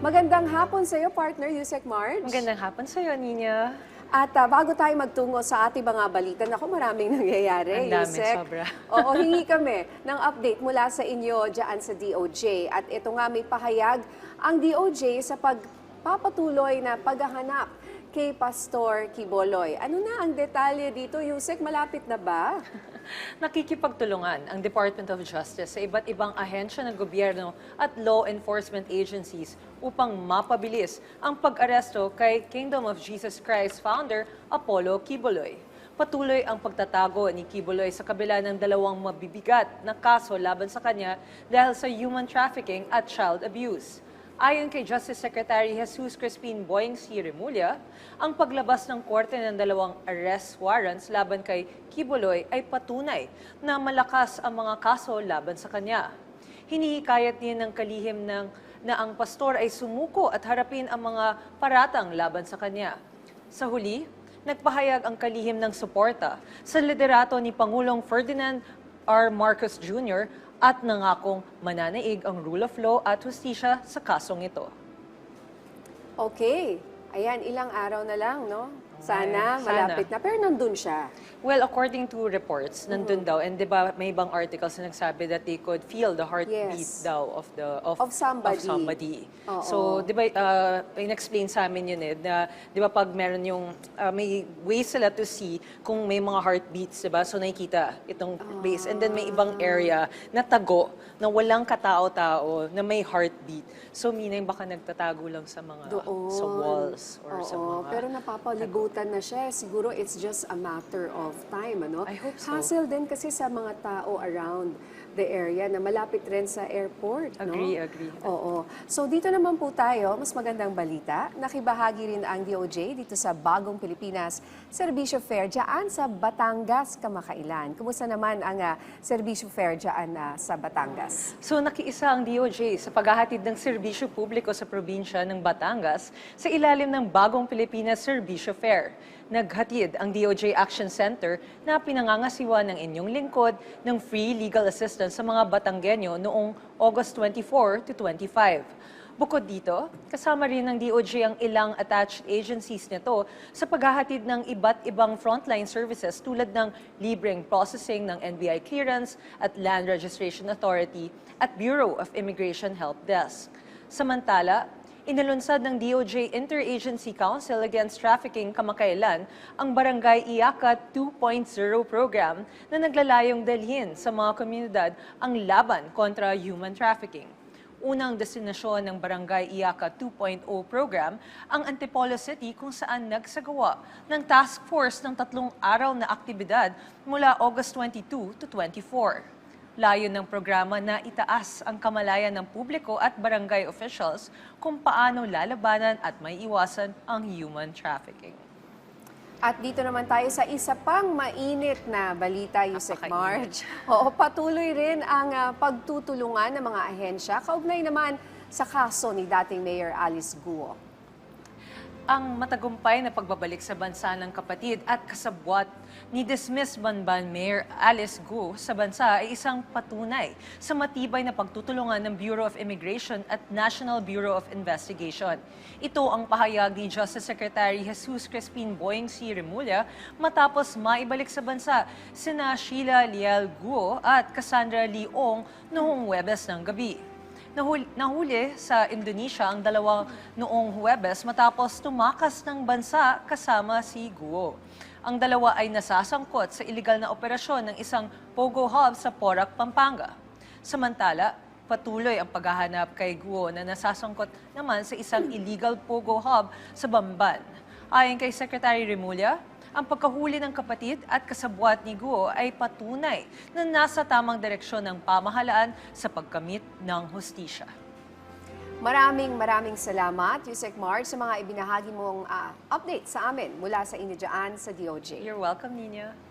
Magandang hapon sa iyo, partner Yusek Marge. Magandang hapon sa iyo, Nina. At ah, bago tayo magtungo sa ating mga balita, naku, maraming nangyayari, Ang dami, Yusek. sobra. Oo, hingi kami ng update mula sa inyo dyan sa DOJ. At ito nga may pahayag ang DOJ sa pagpapatuloy na paghahanap kay Pastor Kiboloy. Ano na ang detalye dito, Yusek? Malapit na ba? Nakikipagtulungan ang Department of Justice sa iba't ibang ahensya ng gobyerno at law enforcement agencies upang mapabilis ang pag-aresto kay Kingdom of Jesus Christ founder Apollo Kiboloy. Patuloy ang pagtatago ni Kiboloy sa kabila ng dalawang mabibigat na kaso laban sa kanya dahil sa human trafficking at child abuse. Ayon kay Justice Secretary Jesus Crispin Boying C. Remulla, ang paglabas ng korte ng dalawang arrest warrants laban kay Kibuloy ay patunay na malakas ang mga kaso laban sa kanya. Hinihikayat niya ng kalihim ng, na ang pastor ay sumuko at harapin ang mga paratang laban sa kanya. Sa huli, nagpahayag ang kalihim ng suporta sa liderato ni Pangulong Ferdinand R. Marcos Jr. at nangakong mananaig ang rule of law at hustisya sa kasong ito. Okay. Ayan, ilang araw na lang, no? Sana, sana. malapit na. Pero nandun siya. Well, according to reports, nandun daw, and di ba may ibang articles na nagsabi that they could feel the heartbeat Yes. daw of the of, Of somebody. somebody. Oo. So, di ba, uh, in-explain sa amin yun eh, na di ba pag meron yung, uh, may ways sila to see kung may mga heartbeats, di ba? So, nakikita itong place. And then may ibang area na tago, na walang katao-tao, na may heartbeat. So, meaning baka nagtatago lang sa mga, Doon. sa walls or Oo, sa mga... pero napapalibutan na siya. Siguro it's just a matter of time, ano? I hope so. Hassle din kasi sa mga tao around the area na malapit rin sa airport, no? Agree, agree. Oo. So dito naman po tayo, mas magandang balita. Nakibahagi rin ang DOJ dito sa Bagong Pilipinas Serbisyo Fair dyan sa Batangas kamakailan. Kumusta naman ang ah, Serbisyo Fair dyan ah, sa Batangas? So nakiisa ang DOJ sa paghahatid ng serbisyo publiko sa probinsya ng Batangas sa ilalim ng bagong Pilipinas Serbisyo Fair. Naghatid ang DOJ Action Center na pinangangasiwa ng inyong lingkod ng free legal assistance sa mga Batanggenyo noong August 24 to 25. Bukod dito, kasama rin ng DOJ ang ilang attached agencies nito sa paghahatid ng iba't ibang frontline services tulad ng libreng processing ng NBI clearance at Land Registration Authority at Bureau of Immigration Help Desk. Samantala, Inalunsad ng DOJ Interagency Council Against Trafficking kamakailan ang Barangay Iyakat 2.0 program na naglalayong dalhin sa mga komunidad ang laban kontra human trafficking. Unang destinasyon ng Barangay Iyaka 2.0 program ang Antipolo City kung saan nagsagawa ng task force ng tatlong araw na aktibidad mula August 22 to 24. Layo ng programa na itaas ang kamalayan ng publiko at barangay officials kung paano lalabanan at may iwasan ang human trafficking. At dito naman tayo sa isa pang mainit na balita, Yusek. Marge. Oo, patuloy rin ang ah, pagtutulungan ng mga ahensya kaugnay naman sa kaso ni dating Mayor Alice Guo. Ang matagumpay na pagbabalik sa bansa ng kapatid at kasabwat ni dismiss Banban Mayor Alice Gu sa bansa ay isang patunay sa matibay na pagtutulungan ng Bureau of Immigration at National Bureau of Investigation. Ito ang pahayag ni Justice Secretary Jesus Crispin Boying C. Remulla matapos maibalik sa bansa sina Sheila Liel Guo at Cassandra Leong noong Webes ng gabi. Nahuli, nahuli sa Indonesia ang dalawa noong Huwebes matapos tumakas ng bansa kasama si Guo. Ang dalawa ay nasasangkot sa iligal na operasyon ng isang Pogo Hub sa Porac, Pampanga. Samantala, patuloy ang paghahanap kay Guo na nasasangkot naman sa isang illegal Pogo Hub sa Bamban. Ayon kay Secretary Remulla, ang pagkahuli ng kapatid at kasabwat ni Guo ay patunay na nasa tamang direksyon ng pamahalaan sa pagkamit ng hustisya. Maraming maraming salamat, Yusek Marge, sa mga ibinahagi mong ah, update sa amin mula sa inyo dyan sa DOJ. You're welcome, Nina.